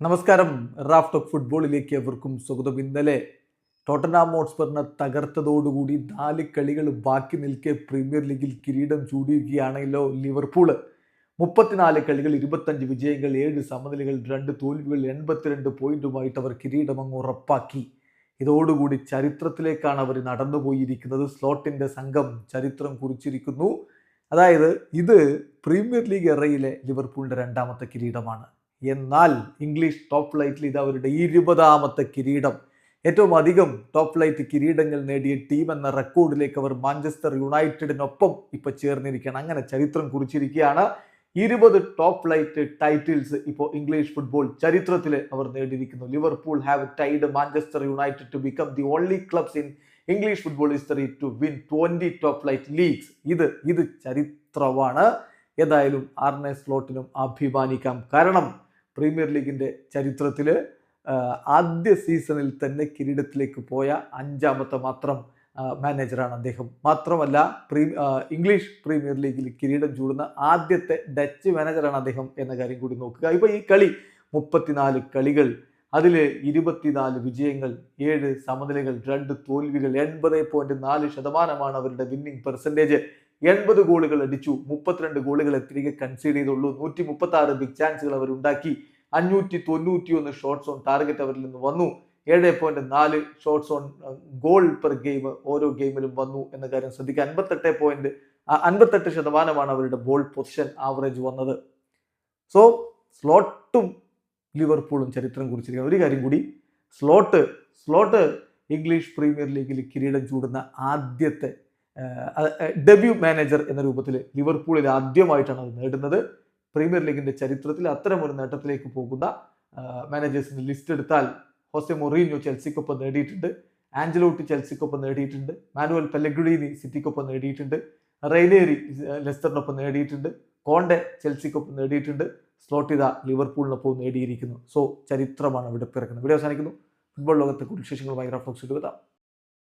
നമസ്കാരം. Raf talk ഫുട്ബോളിലേക്ക് എവർക്കും സ്വാഗതം. ഇന്നലെ ടോട്ടനാം ഹോട്ട്സ്പറിനെ തകർത്തതോടുകൂടി നാല് കളികൾ ബാക്കി നിൽക്കെ പ്രീമിയർ ലീഗിൽ കിരീടം ചൂടിയുകയാണല്ലോ ലിവർപൂൾ. മുപ്പത്തിനാല് കളികൾ ഇരുപത്തഞ്ച് വിജയങ്ങൾ ഏഴ് സമനിലകൾ രണ്ട് തോൽവികൾ എൺപത്തിരണ്ട് പോയിന്റുമായിട്ട് അവർ കിരീടം അങ്ങ് ഉറപ്പാക്കി. ഇതോടുകൂടി ചരിത്രത്തിലേക്കാണ് അവർ നടന്നുപോയിരിക്കുന്നത്. സ്ലോട്ടിന്റെ സംഘം ചരിത്രം കുറിച്ചിരിക്കുന്നു. അതായത് ഇത് പ്രീമിയർ ലീഗ് എറയിലെ ലിവർപൂളിന്റെ രണ്ടാമത്തെ കിരീടമാണ്. എന്നാൽ ഇംഗ്ലീഷ് ടോപ്പ് ഫ്ലൈറ്റിൽ ഇത് അവരുടെ ഇരുപതാമത്തെ കിരീടം. ഏറ്റവും അധികം ടോപ്പ് ഫ്ലൈറ്റ് കിരീടങ്ങൾ നേടിയ ടീം എന്ന റെക്കോർഡിലേക്ക് അവർ മാഞ്ചസ്റ്റർ യുണൈറ്റഡിനൊപ്പം ഇപ്പോൾ ചേർന്നിരിക്കുകയാണ്. അങ്ങനെ ചരിത്രം കുറിച്ചിരിക്കുകയാണ്. ഇരുപത് ടോപ്പ് ഫ്ലൈറ്റ് ടൈറ്റിൽസ് ഇപ്പോൾ ഇംഗ്ലീഷ് ഫുട്ബോൾ ചരിത്രത്തിൽ അവർ നേടിയിരിക്കുന്നു. Liverpool have tied Manchester United to become the only clubs in English football history to win twenty top flight leagues ഇത് ഇത് ചരിത്രമാണ്. ഏതായാലും ആർനെ സ്ലോട്ടിനും അഭിമാനിക്കാം. കാരണം പ്രീമിയർ ലീഗിന്റെ ചരിത്രത്തിൽ ആദ്യ സീസണിൽ തന്നെ കിരീടത്തിലേക്ക് പോയ അഞ്ചാമത്തെ മാത്രം മാനേജറാണ് അദ്ദേഹം. മാത്രമല്ല പ്രീ ഇംഗ്ലീഷ് പ്രീമിയർ ലീഗിൽ കിരീടം ചൂടുന്ന ആദ്യത്തെ ഡച്ച് മാനേജറാണ് അദ്ദേഹം എന്ന കാര്യം കൂടി നോക്കുക. ഇപ്പോൾ ഈ കളി മുപ്പത്തിനാല് കളികൾ അതിൽ ഇരുപത്തിനാല് വിജയങ്ങൾ ഏഴ് സമനിലകൾ രണ്ട് തോൽവികൾ എൺപത് പോയിന്റ് നാല് ശതമാനമാണ് അവരുടെ വിന്നിംഗ് പെർസെന്റേജ് എൺപത് ഗോളുകൾ അടിച്ചു മുപ്പത്തിരണ്ട് ഗോളുകളെ തിരികെ കൺസീഡ് ചെയ്തുള്ളൂ. നൂറ്റി മുപ്പത്തി ആറ് ബിഗ് ചാൻസുകൾ അവർ ഉണ്ടാക്കി. അഞ്ഞൂറ്റി തൊണ്ണൂറ്റി ഒന്ന് ഷോട്ട്സ് ഓൺ ടാർഗറ്റ് അവരിൽ നിന്ന് വന്നു. ഏഴ് പോയിന്റ് നാല് shots on goal per game ഓരോ ഗെയിമിലും വന്നു എന്ന കാര്യം ശ്രദ്ധിക്കുക. അൻപത്തെട്ട് പോയിന്റ് അൻപത്തെട്ട് ശതമാനമാണ് അവരുടെ ബോൾ പൊസിഷൻ ആവറേജ് വന്നത്. സോ സ്ലോട്ടും ലിവർപൂളും ചരിത്രം കുറിച്ചിരിക്കുന്ന ഒരു കാര്യം കൂടി. സ്ലോട്ട് സ്ലോട്ട് ഇംഗ്ലീഷ് പ്രീമിയർ ലീഗിൽ കിരീടം ചൂടുന്ന ആദ്യത്തെ ഡെബ്യൂ മാനേജർ എന്ന രൂപത്തിൽ ലിവർപൂളിൽ ആദ്യമായിട്ടാണ് അത് നേടുന്നത്. പ്രീമിയർ ലീഗിന്റെ ചരിത്രത്തിൽ അത്തരമൊരു നേട്ടത്തിലേക്ക് പോകുന്ന മാനേജേഴ്സിന്റെ ലിസ്റ്റ് എടുത്താൽ ഹോസെ മൊറീനോ ചെൽസിക്കൊപ്പം നേടിയിട്ടുണ്ട് ആഞ്ചലോട്ടി ചെൽസിക്കൊപ്പം നേടിയിട്ടുണ്ട് മാനുവൽ പെല്ലഗ്രീനി സിറ്റിക്കൊപ്പം നേടിയിട്ടുണ്ട് റെയ്ലേരി ലെസ്റ്ററിനൊപ്പം നേടിയിട്ടുണ്ട് കോണ്ടെ ചെൽസിക്കൊപ്പം നേടിയിട്ടുണ്ട് സ്ലോട്ടിത ലിവർപൂളിനൊപ്പം നേടിയിരിക്കുന്നു. സോ ചരിത്രമാണ് ഇവിടെ പിറക്കുന്നത്. ഇവിടെ അവസാനിക്കുന്നു. ഫുട്ബോൾ ലോകത്തെ കൂടുതൽ വിശേഷങ്ങളുമായി റഫ്ലോക്സ് എടുക്കാം